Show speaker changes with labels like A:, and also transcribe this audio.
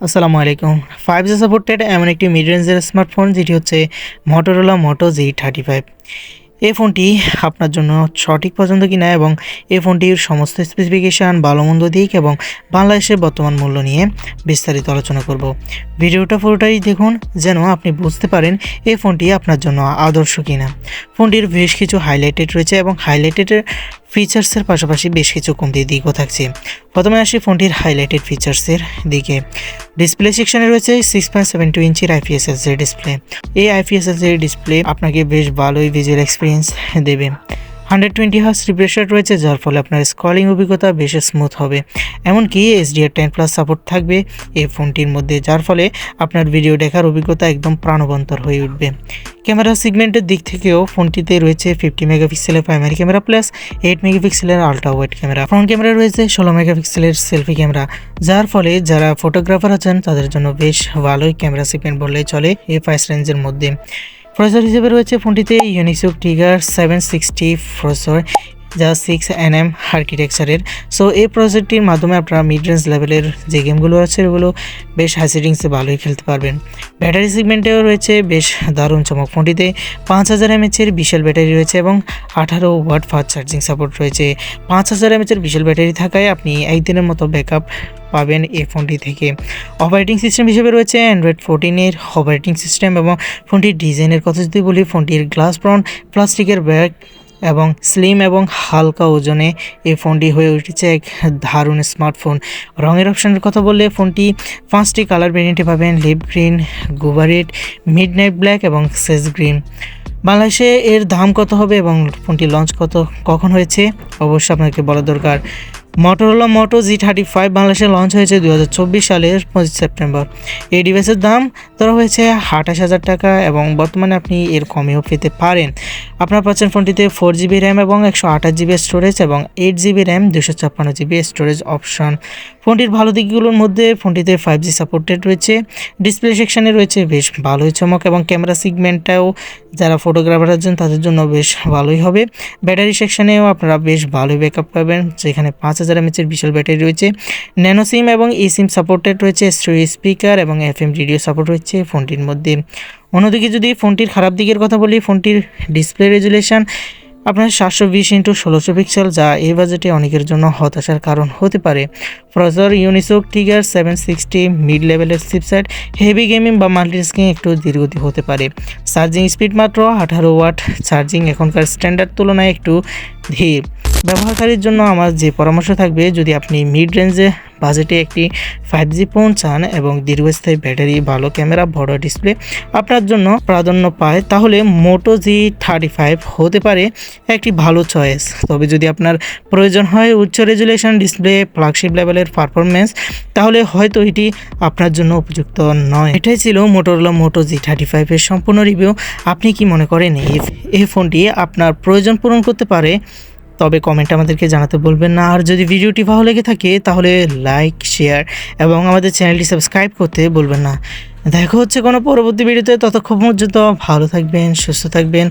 A: আসসালামু আলাইকুম। Five G supported এমন একটি মিড রেঞ্জের স্মার্টফোন যেটি হচ্ছে Motorola Moto G thirty five এই ফোনটি আপনার জন্য সঠিক পছন্দ কিনা এবং এই ফোনটির সমস্ত স্পেসিফিকেশান ভালো মন্দ দিক এবং বাংলাদেশের বর্তমান মূল্য নিয়ে বিস্তারিত আলোচনা করব। ভিডিওটা পুরোটাই দেখুন, যেন আপনি বুঝতে পারেন এই ফোনটি আপনার জন্য আদর্শ কিনা। ফোনটির বেশ কিছু হাইলাইটেড রয়েছে এবং হাইলাইটেডের ফিচার্সের পাশাপাশি বেশ কিছু কমতি দিকও থাকছে। প্রথমে আসি ফোনটির হাইলাইটেড ফিচার্সের দিকে। ডিসপ্লে সেকশনে রয়েছে সিক্স পয়েন্ট সেভেন টু ইঞ্চির আইপিএস এলসিডি ডিসপ্লে এই আইপিএস এলসিডি ডিসপ্লে আপনাকে বেশ ভালোই ভিজুয়াল এক্সপিরিয়েন্স দেবে। Hundred twenty hertz refresh rate রয়েছে, যার ফলে আপনার স্কলিং অভিজ্ঞতা বেশ স্মুথ হবে। এমনকি এসডিআর টেন প্লাস সাপোর্ট থাকবে এই ফোনটির মধ্যে, যার ফলে আপনার ভিডিও দেখার অভিজ্ঞতা একদম প্রাণবন্তর হয়ে উঠবে। ক্যামেরা সিগমেন্টের দিক থেকেও ফোনটিতে রয়েছে ফিফটি মেগাপিক্সেলের প্রাইমারি ক্যামেরা প্লাস এইট মেগাপিক্সেলের ultra wide camera front camera রয়েছে, ষোলো মেগাপিক্সেলের সেলফি ক্যামেরা যার ফলে যারা ফটোগ্রাফার আছেন, তাদের জন্য বেশ ভালোই ক্যামেরা সিগমেন্ট বললেই চলে এই প্রাইস রেঞ্জের মধ্যে। প্রসেসর হিসেবে রয়েছে ফোনটিতে Unisoc Tiger seven sixty processor. যা সিক্স এন এম আর্কিটেকচারের সো এই প্রসেসরটির মাধ্যমে আপনারা মিড রেঞ্জ লেভেলের যে গেমগুলো আছে, ওগুলো বেশ হাই সেটিংসে ভালোই খেলতে পারবেন। ব্যাটারি সেগমেন্টেও রয়েছে, বেশ দারুণ চমক ফোনটিতে পাঁচ হাজার এমএচের বিশাল ব্যাটারি রয়েছে এবং আঠারো ওয়াট ফাস্ট চার্জিং সাপোর্ট রয়েছে। পাঁচ হাজার এমএচের বিশাল ব্যাটারি থাকায় আপনি একদিনের মতো ব্যাকআপ পাবেন এই ফোনটি থেকে। অপারেটিং সিস্টেম হিসেবে রয়েছে অ্যান্ড্রয়েড ফোরটিনের অপারেটিং সিস্টেম এবং ফোনটির ডিজাইনের কথা যদি বলি ফোনটির গ্লাস ব্রাউন প্লাস্টিকের ব্যাগ এবং স্লিম এবং হালকা ওজনে এই ফোনটি হয়ে উঠেছে এক দারুণ স্মার্টফোন রঙের অপশানের কথা বললে ফোনটি পাঁচটি কালার ভেরিয়েন্টে পাবেন leaf green guava red midnight black এবং সেস গ্রিন বাংলাদেশে এর দাম কত হবে এবং ফোনটি লঞ্চ কত, কখন হয়েছে? অবশ্যই আপনাকে বলা দরকার। Motorola Moto G thirty five বাংলাদেশে লঞ্চ হয়েছে দু হাজার চব্বিশ সালের পঁচিশ সেপ্টেম্বর। এই ডিভাইসের দাম ধরা হয়েছে, আঠাশ হাজার টাকা এবং বর্তমানে আপনি এর কমেও পেতে পারেন। আপনার পাচ্ছেন ফোনটিতে ফোর জিবি র্যাম এবং একশো আঠাশ জিবি স্টোরেজ এবং এইট জিবি র্যাম দুশো ছাপ্পান্ন জিবি স্টোরেজ অপশন ফোনটির ভালো দিকগুলোর মধ্যে ফোনটিতে ফাইভ জি সাপোর্টেড রয়েছে ডিসপ্লে সেকশানে রয়েছে বেশ ভালোই চমক এবং ক্যামেরা সিগমেন্টটাও যারা ফটোগ্রাফার আছেন, তাদের জন্য বেশ ভালোই হবে। ব্যাটারি সেকশনেও আপনারা বেশ ভালোই ব্যাকআপ পাবেন, যেখানে পাঁচ হাজার এমএচের বিশাল ব্যাটারি রয়েছে। ন্যানো সিম এবং ই সিম সাপোর্টেড রয়েছে স্টোরি স্পিকার এবং এফ এম রেডিও সাপোর্ট রয়েছে। ফোনটির মধ্যে। অন্যদিকে যদি ফোনটির খারাপ দিকের কথা বলি, ফোনটির ডিসপ্লে রেজুলেশন আপনার সাতশো বিশ ইন্টু ষোলোশো পিক্সেল যা এই বাজেটে অনেকের জন্য হতাশার কারণ হতে পারে। Processor Unisoc Tiger seven sixty mid লেভেলের চিপসেট হেভি গেমিং বা মাল্টিস্কিং একটু ধীরগতি হতে পারে। চার্জিং স্পিড মাত্র আঠারো ওয়াট চার্জিং এখনকার স্ট্যান্ডার্ড তুলনায় একটু ধীর। ব্যবহারকারীর জন্য আমার যে পরামর্শ থাকবে, যদি আপনি মিড রেঞ্জে বাজেটে একটি ফাইভ জি ফোন চান এবং দীর্ঘস্থায়ী ব্যাটারি, ভালো ক্যামেরা, বড় ডিসপ্লে আপনার জন্য প্রাধান্য পায়, তাহলে মোটো জি থার্টি ফাইভ হতে পারে একটি ভালো চয়েস তবে যদি আপনার প্রয়োজন হয় উচ্চ রেজুলেশন ডিসপ্লে ফ্ল্যাগশিপ লেভেলের পারফরমেন্স তাহলে হয়তো এটি আপনার জন্য উপযুক্ত নয়। এটাই ছিল মোটোরোলা মোটো জি থার্টি ফাইভের সম্পূর্ণ রিভিউ আপনি কি মনে করেন এই এই ফোনটি আপনার প্রয়োজন পূরণ করতে পারে? তবে কমেন্ট আমাদেরকে জানাতে বলবেন না। আর যদি ভিডিওটি ভালো লেগে থাকে, তাহলে লাইক শেয়ার এবং আমাদের চ্যানেলটি সাবস্ক্রাইব করতে বলবেন না। দেখা হচ্ছে কোনো পরবর্তী ভিডিওতে ততক্ষণ পর্যন্ত ভালো থাকবেন, সুস্থ থাকবেন।